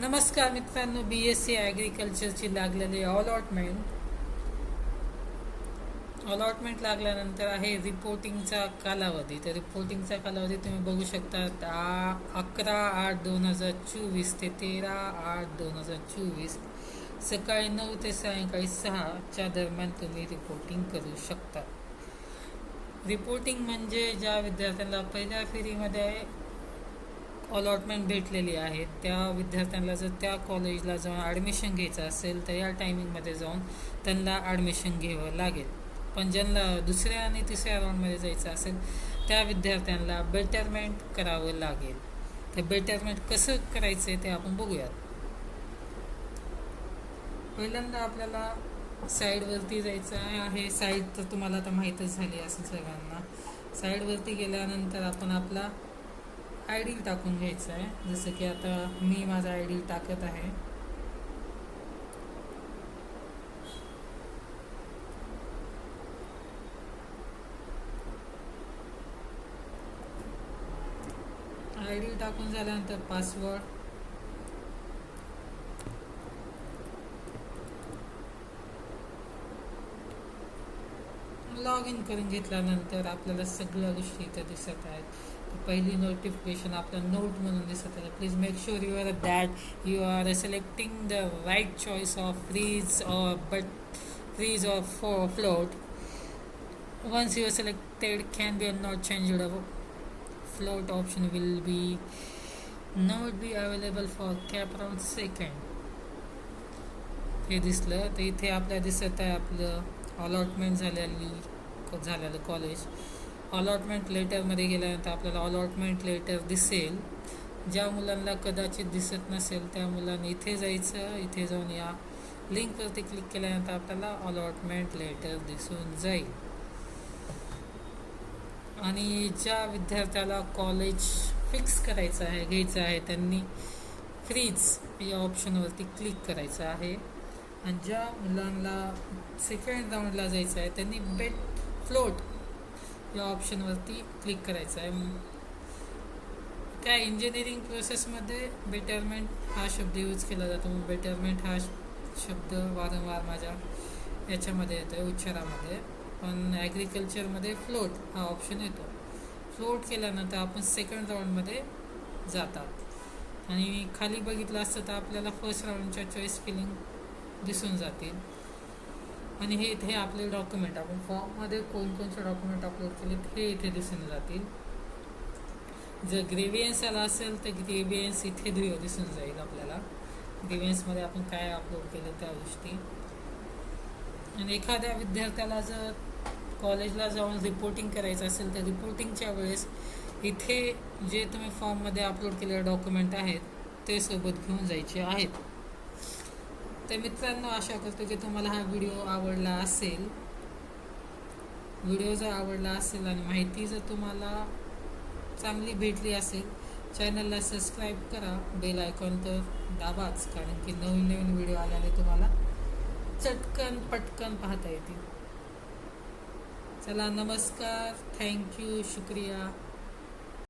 नमस्कार मित्रांनो बी S C ॲग्रिकल्चरची लागलेली अलॉटमेंट अलॉटमेंट लागल्यानंतर आहे रिपोर्टिंगचा कालावधी. तर रिपोर्टिंगचा कालावधी तुम्ही बघू शकता दहा अकरा आठ दोन हजार चोवीस ते तेरा आठ दोन हजार चोवीस. सकाळी नऊ ते सायंकाळी सहाच्या दरम्यान तुम्ही रिपोर्टिंग करू शकता. रिपोर्टिंग म्हणजे ज्या विद्यार्थ्यांना पहिल्या फेरीमध्ये अलॉटमेंट भेटलेली आहे. त्या विद्यार्थ्यांना जर त्या कॉलेजला जाऊन ॲडमिशन घ्यायचं असेल तर या टायमिंगमध्ये जाऊन त्यांना ॲडमिशन घ्यावं लागेल. पण ज्यांना दुसऱ्या आणि तिसऱ्या राऊंडमध्ये जायचं असेल त्या विद्यार्थ्यांना बेटरमेंट करावं लागेल. तर बेटरमेंट कसं करायचं आहे ते आपण बघूयात. पहिल्यांदा आपल्याला साईडवरती जायचं आहे. साईड तर तुम्हाला आता माहीतच झाली असेल सगळ्यांना. साईडवरती गेल्यानंतर आपण आपला आयडी टाकून घ्यायचा आहे. जसं की आता मी माझा आयडी टाकत आहे. आयडी टाकून झाल्यानंतर पासवर्ड लॉग इन करून घेतल्यानंतर आपल्याला सगळ्या गोष्टी इथं दिसत आहेत. पहिली नोटिफिकेशन आपलं नोट म्हणून दिसत आहे. Please make sure you are that you are selecting the right choice of freeze or but freeze or फो float once you are selected can be not changed. Float option will be not be available for cap round second. हे दिसलं तर इथे आपल्या दिसत आहे आपलं allotment झालेली झालेलं कॉलेज अलॉटमेंट लेटरमध्ये गेल्यानंतर आपल्याला अलॉटमेंट लेटर दिसेल. ज्या मुलांना कदाचित दिसत नसेल त्या मुलांनी इथे जायचं इथे जाऊन या लिंकवरती क्लिक केल्यानंतर आपल्याला अलॉटमेंट लेटर दिसून जाईल. आणि ज्या विद्यार्थ्याला कॉलेज फिक्स करायचं आहे घ्यायचं आहे त्यांनी फ्रीज या ऑप्शनवरती क्लिक करायचं आहे. आणि ज्या मुलांना सेकंड राऊंडला जायचं आहे त्यांनी बेट फ्लोट या ऑप्शनवरती क्लिक करायचं आहे. त्या इंजिनिअरिंग प्रोसेसमध्ये बेटरमेंट हा शब्द यूज केला जातो. बेटरमेंट हा शब्द वारंवार माझ्या याच्यामध्ये येतो आहे उच्चारामध्ये. पण ॲग्रिकल्चरमध्ये फ्लोट हा ऑप्शन येतो. फ्लोट केल्यानंतर आपण सेकंड राऊंडमध्ये जातात. आणि खाली बघितलं असतं तर आपल्याला फर्स्ट राऊंडच्या चॉईस फिलिंग दिसून जातील. आणि हे इथे आपले डॉक्युमेंट आपण फॉर्ममध्ये कोणकोणते डॉक्युमेंट अपलोड केले हे इथे दिसून जातील. जर ग्रेव्हियन्स आला असेल तर ग्रेव्हियन्स इथे दिसून जाईल आपल्याला. ग्रेव्हियन्समध्ये आपण काय अपलोड केलं त्या गोष्टी. आणि एखाद्या विद्यार्थ्याला जर कॉलेजला जाऊन रिपोर्टिंग करायचं असेल तर रिपोर्टिंगच्या वेळेस इथे जे तुम्ही फॉर्ममध्ये अपलोड केलेले डॉक्युमेंट आहेत ते सोबत घेऊन जायचे आहेत. तर मित्रांनो आशा करतो की तुम्हाला हा व्हिडिओ आवडला असेल. व्हिडिओ जर आवडला असेल आणि माहिती जर तुम्हाला चांगली भेटली असेल चॅनलला सबस्क्राईब करा. बेल आयकॉन तर दाबाच कारण की नवीन नवीन व्हिडिओ आल्याने तुम्हाला चटकन पटकन पाहता येतील. चला नमस्कार. थँक्यू शुक्रिया.